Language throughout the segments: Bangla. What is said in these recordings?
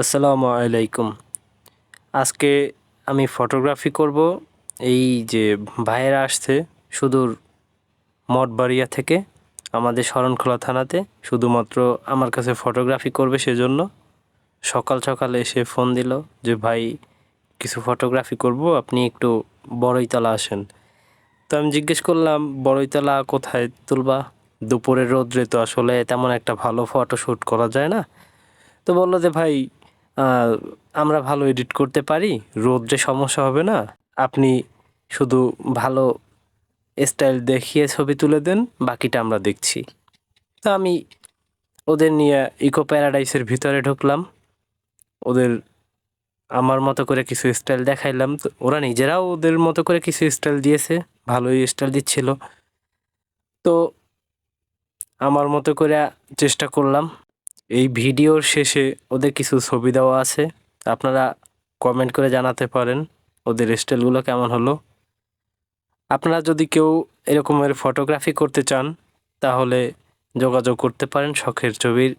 আসসালামু আলাইকুম। আজকে আমি ফটোগ্রাফি করব। এই যে ভাইয়েরা আসছে সুদূর মঠবাড়িয়া থেকে আমাদের শরণখোলা থানাতে, শুধুমাত্র আমার কাছে ফটোগ্রাফি করবে সেজন্য। সকাল সকালে এসে ফোন দিল যে, ভাই, কিছু ফটোগ্রাফি করব, আপনি একটু বড়ইতলা আসেন। তো আমি জিজ্ঞেস করলাম, বড়ইতলা কোথায় তুলবা? দুপুরের রোদ্রে তো আসলে তেমন একটা ভালো ফটো শ্যুট করা যায় না? তো বলল যে, ভাই আমরা ভালো এডিট করতে পারি, রোদ্রে সমস্যা হবে না। আপনি শুধু ভালো স্টাইল দেখিয়ে ছবি তুলে দেন, বাকিটা আমরা দেখছি। তো আমি ওদের নিয়ে ইকো প্যারাডাইসের ভিতরে ঢুকলাম। ওদের আমার মতো করে কিছু স্টাইল দেখাইলাম। তো ওরা নিজেরাও ওদের মতো করে কিছু স্টাইল দিয়েছে, ভালোই স্টাইল দিচ্ছিল। তো আমার মতো করে চেষ্টা করলাম। এই ভিডিওর শেষে ওদের কিছু ছবি দেওয়া আছে। আপনারা কমেন্ট করে জানাতে পারেন ওদের স্টাইলগুলো কেমন হলো। আপনারা যদি কেউ এরকমের ফটোগ্রাফি করতে চান, তাহলে যোগাযোগ করতে পারেন শখের ছবির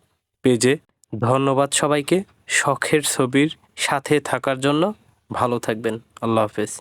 পেজে ধন্যবাদ সবাইকে, শখের ছবির সাথে থাকার জন্য ভালো থাকবেন। আল্লাহ হাফেজ।